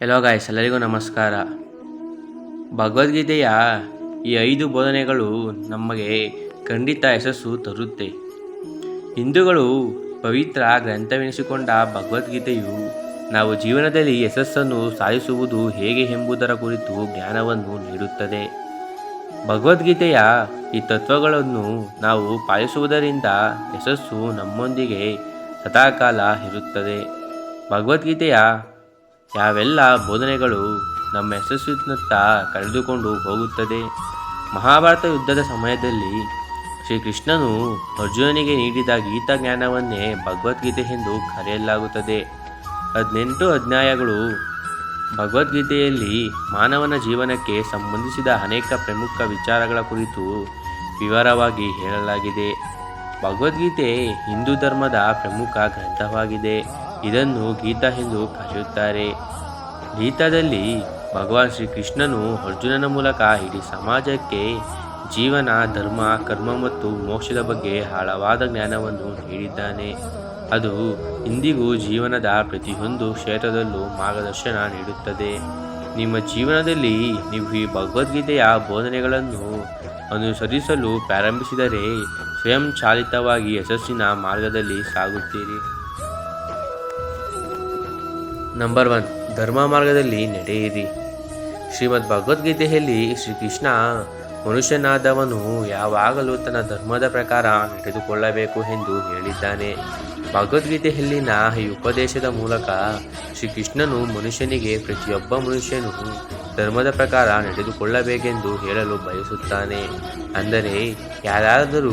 ಎಲ್ಲೋ guys ಎಲ್ಲರಿಗೂ ನಮಸ್ಕಾರ. ಭಗವದ್ಗೀತೆಯ ಈ ಐದು ಬೋಧನೆಗಳು ನಮಗೆ ಖಂಡಿತ ಯಶಸ್ಸು ತರುತ್ತೆ. ಹಿಂದೂಗಳು ಪವಿತ್ರ ಗ್ರಂಥವೆನಿಸಿಕೊಂಡ ಭಗವದ್ಗೀತೆಯು ನಾವು ಜೀವನದಲ್ಲಿ ಯಶಸ್ಸನ್ನು ಸಾಧಿಸುವುದು ಹೇಗೆ ಎಂಬುದರ ಕುರಿತು ಜ್ಞಾನವನ್ನು ನೀಡುತ್ತದೆ. ಭಗವದ್ಗೀತೆಯ ಈ ತತ್ವಗಳನ್ನು ನಾವು ಪಾಲಿಸುವುದರಿಂದ ಯಶಸ್ಸು ನಮ್ಮೊಂದಿಗೆ ಸದಾಕಾಲ ಇರುತ್ತದೆ. ಭಗವದ್ಗೀತೆಯ ಯಾವೆಲ್ಲ ಬೋಧನೆಗಳು ನಮ್ಮ ಯಶಸ್ವಿನತ್ತ ಕಳೆದುಕೊಂಡು ಹೋಗುತ್ತದೆ? ಮಹಾಭಾರತ ಯುದ್ಧದ ಸಮಯದಲ್ಲಿ ಶ್ರೀಕೃಷ್ಣನು ಅರ್ಜುನನಿಗೆ ನೀಡಿದ ಗೀತಾ ಜ್ಞಾನವನ್ನೇ ಭಗವದ್ಗೀತೆ ಎಂದು ಕರೆಯಲಾಗುತ್ತದೆ. ಹದಿನೆಂಟು ಅಧ್ಯಾಯಗಳು ಭಗವದ್ಗೀತೆಯಲ್ಲಿ ಮಾನವನ ಜೀವನಕ್ಕೆ ಸಂಬಂಧಿಸಿದ ಅನೇಕ ಪ್ರಮುಖ ವಿಚಾರಗಳ ಕುರಿತು ವಿವರವಾಗಿ ಹೇಳಲಾಗಿದೆ. ಭಗವದ್ಗೀತೆ ಹಿಂದೂ ಧರ್ಮದ ಪ್ರಮುಖ ಗ್ರಂಥವಾಗಿದೆ. ಇದನ್ನು ಗೀತಾ ಎಂದು ಕರೆಯುತ್ತಾರೆ. ಗೀತಾದಲ್ಲಿ ಭಗವಾನ್ ಶ್ರೀಕೃಷ್ಣನು ಅರ್ಜುನನ ಮೂಲಕ ಇಡೀ ಸಮಾಜಕ್ಕೆ ಜೀವನ, ಧರ್ಮ, ಕರ್ಮ ಮತ್ತು ಮೋಕ್ಷದ ಬಗ್ಗೆ ಆಳವಾದ ಜ್ಞಾನವನ್ನು ನೀಡಿದ್ದಾನೆ. ಅದು ಇಂದಿಗೂ ಜೀವನದ ಪ್ರತಿಯೊಂದು ಕ್ಷೇತ್ರದಲ್ಲೂ ಮಾರ್ಗದರ್ಶನ ನೀಡುತ್ತದೆ. ನಿಮ್ಮ ಜೀವನದಲ್ಲಿ ನೀವು ಈ ಭಗವದ್ಗೀತೆಯ ಬೋಧನೆಗಳನ್ನು ಅನುಸರಿಸಲು ಪ್ರಾರಂಭಿಸಿದರೆ ಸ್ವಯಂಚಾಲಿತವಾಗಿ ಯಶಸ್ಸಿನ ಮಾರ್ಗದಲ್ಲಿ ಸಾಗುತ್ತೀರಿ. ನಂಬರ್ ಒನ್ ಧರ್ಮ ಮಾರ್ಗದಲ್ಲಿ ನಡೆಯಿರಿ. ಶ್ರೀಮದ್ ಭಗವದ್ಗೀತೆಯಲ್ಲಿ ಶ್ರೀಕೃಷ್ಣ ಮನುಷ್ಯನಾದವನು ಯಾವಾಗಲೂ ತನ್ನ ಧರ್ಮದ ಪ್ರಕಾರ ನಡೆದುಕೊಳ್ಳಬೇಕು ಎಂದು ಹೇಳಿದ್ದಾನೆ. ಭಗವದ್ಗೀತೆಯಲ್ಲಿನ ಈ ಉಪದೇಶದ ಮೂಲಕ ಶ್ರೀಕೃಷ್ಣನು ಮನುಷ್ಯನಿಗೆ ಪ್ರತಿಯೊಬ್ಬ ಮನುಷ್ಯನು ಧರ್ಮದ ಪ್ರಕಾರ ನಡೆದುಕೊಳ್ಳಬೇಕೆಂದು ಹೇಳಲು ಬಯಸುತ್ತಾನೆ. ಅಂದರೆ, ಯಾರಾದರೂ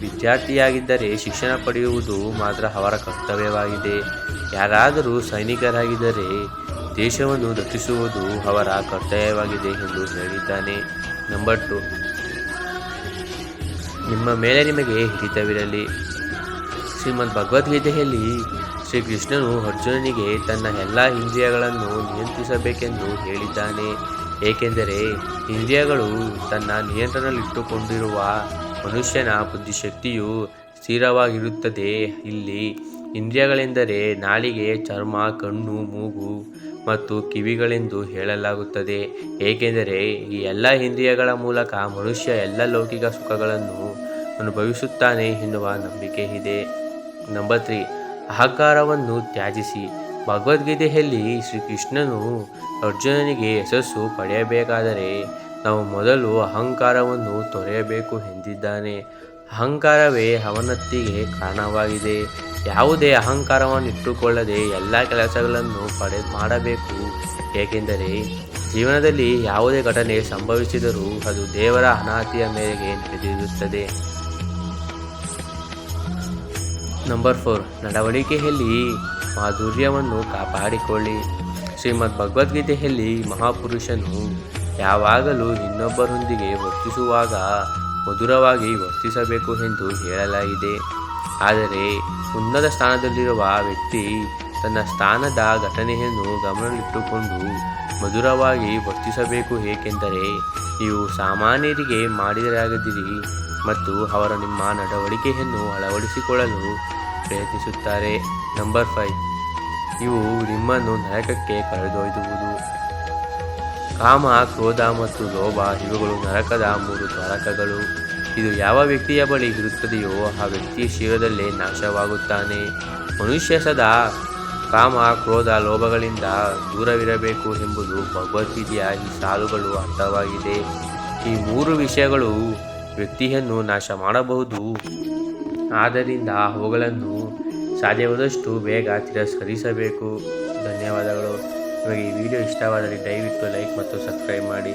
ವಿದ್ಯಾರ್ಥಿಯಾಗಿದ್ದರೆ ಶಿಕ್ಷಣ ಪಡೆಯುವುದು ಮಾತ್ರ ಅವರ ಕರ್ತವ್ಯವಾಗಿದೆ. ಯಾರಾದರೂ ಸೈನಿಕರಾಗಿದ್ದರೆ ದೇಶವನ್ನು ರಕ್ಷಿಸುವುದು ಅವರ ಕರ್ತವ್ಯವಾಗಿದೆ ಎಂದು ಹೇಳಿದ್ದಾನೆ. Number two. ನಿಮ್ಮ ಮೇಲೆ ನಿಮಗೆ ಹಿಡಿತವಿರಲಿ. ಶ್ರೀಮದ್ ಭಗವದ್ಗೀತೆಯಲ್ಲಿ ಶ್ರೀಕೃಷ್ಣನು ಅರ್ಜುನನಿಗೆ ತನ್ನ ಎಲ್ಲ ಇಂದ್ರಿಯಗಳನ್ನು ನಿಯಂತ್ರಿಸಬೇಕೆಂದು ಹೇಳಿದ್ದಾನೆ. ಏಕೆಂದರೆ ಇಂದ್ರಿಯಗಳು ತನ್ನ ನಿಯಂತ್ರಣದಲ್ಲಿಟ್ಟುಕೊಂಡಿರುವ ಮನುಷ್ಯನ ಬುದ್ಧಿಶಕ್ತಿಯು ಸ್ಥಿರವಾಗಿರುತ್ತದೆ. ಇಲ್ಲಿ ಇಂದ್ರಿಯಗಳೆಂದರೆ ನಾಲಿಗೆ, ಚರ್ಮ, ಕಣ್ಣು, ಮೂಗು ಮತ್ತು ಕಿವಿಗಳೆಂದು ಹೇಳಲಾಗುತ್ತದೆ. ಏಕೆಂದರೆ ಈ ಎಲ್ಲ ಇಂದ್ರಿಯಗಳ ಮೂಲಕ ಮನುಷ್ಯ ಎಲ್ಲ ಲೌಕಿಕ ಸುಖಗಳನ್ನು ಅನುಭವಿಸುತ್ತಾನೆ ಎನ್ನುವ ನಂಬಿಕೆ ಇದೆ. ನಂಬರ್ ತ್ರೀ ಅಹಂಕಾರವನ್ನು ತ್ಯಾಜಿಸಿ. ಭಗವದ್ಗೀತೆಯಲ್ಲಿ ಶ್ರೀಕೃಷ್ಣನು ಅರ್ಜುನನಿಗೆ ಯಶಸ್ಸು ಪಡೆಯಬೇಕಾದರೆ ನಾವು ಮೊದಲು ಅಹಂಕಾರವನ್ನು ತೊರೆಯಬೇಕು ಎಂದಿದ್ದಾನೆ. ಅಹಂಕಾರವೇ ಅವನತ್ತಿಗೆ ಕಾರಣವಾಗಿದೆ. ಯಾವುದೇ ಅಹಂಕಾರವನ್ನು ಇಟ್ಟುಕೊಳ್ಳದೆ ಎಲ್ಲ ಕೆಲಸಗಳನ್ನು ಪಡೆ ಮಾಡಬೇಕು. ಏಕೆಂದರೆ ಜೀವನದಲ್ಲಿ ಯಾವುದೇ ಘಟನೆ ಸಂಭವಿಸಿದರೂ ಅದು ದೇವರ ಅನಾತಿಯ ಮೇರೆಗೆ ನಡೆದಿರುತ್ತದೆ. Number four. ನಡವಳಿಕೆಯಲ್ಲಿ ಮಾಧುರ್ಯವನ್ನು ಕಾಪಾಡಿಕೊಳ್ಳಿ. ಶ್ರೀಮದ್ ಭಗವದ್ಗೀತೆಯಲ್ಲಿ ಮಹಾಪುರುಷನು ಯಾವಾಗಲೂ ಇನ್ನೊಬ್ಬರೊಂದಿಗೆ ವರ್ತಿಸುವಾಗ ಮಧುರವಾಗಿ ವರ್ತಿಸಬೇಕು ಎಂದು ಹೇಳಲಾಗಿದೆ. ಆದರೆ ಉನ್ನತ ಸ್ಥಾನದಲ್ಲಿರುವ ವ್ಯಕ್ತಿ ತನ್ನ ಸ್ಥಾನದ ಘಟನೆಯನ್ನು ಗಮನದಲ್ಲಿಟ್ಟುಕೊಂಡು ಮಧುರವಾಗಿ ವರ್ತಿಸಬೇಕು ಏಕೆಂದರೆ ನೀವು ಸಾಮಾನ್ಯರಿಗೆ ಮಾಡಿದರಾಗದಿರಿ ಮತ್ತು ಅವರು ನಿಮ್ಮ ನಡವಳಿಕೆಯನ್ನು ಅಳವಡಿಸಿಕೊಳ್ಳಲು ಪ್ರಯತ್ನಿಸುತ್ತಾರೆ. Number five. ಇವು ನಿಮ್ಮನ್ನು ನರಕಕ್ಕೆ ಕಳೆದೊಯ್ದುವುದು ಕಾಮ ಕ್ರೋಧ ಮತ್ತು ಲೋಭ, ಇವುಗಳು ನರಕದ ಮೂರು ದ್ವಾರಕಗಳು. ಇದು ಯಾವ ವ್ಯಕ್ತಿಯ ಬಳಿ ಇರುತ್ತದೆಯೋ ಆ ವ್ಯಕ್ತಿ ಶೀಘ್ರದಲ್ಲೇ ನಾಶವಾಗುತ್ತಾನೆ. ಮನುಷ್ಯ ಸದಾ ಕಾಮ, ಕ್ರೋಧ, ಲೋಭಗಳಿಂದ ದೂರವಿರಬೇಕು ಎಂಬುದು ಭಗವದ್ಗೀತೆಯ ಈ ಸಾಲುಗಳು ಅರ್ಥವಾಗಿದೆ. ಈ ಮೂರು ವಿಷಯಗಳು ವ್ಯಕ್ತಿಯನ್ನು ನಾಶ ಮಾಡಬಹುದು. ಆದ್ದರಿಂದ ಅವುಗಳನ್ನು ಸಾಧ್ಯವಾದಷ್ಟು ಬೇಗ ತಿರಸ್ಕರಿಸಬೇಕು. ಧನ್ಯವಾದಗಳು. ನಿಮಗೆ ಈ ವಿಡಿಯೋ ಇಷ್ಟವಾದರೆ ದಯವಿಟ್ಟು ಲೈಕ್ ಮತ್ತು ಸಬ್ಸ್ಕ್ರೈಬ್ ಮಾಡಿ.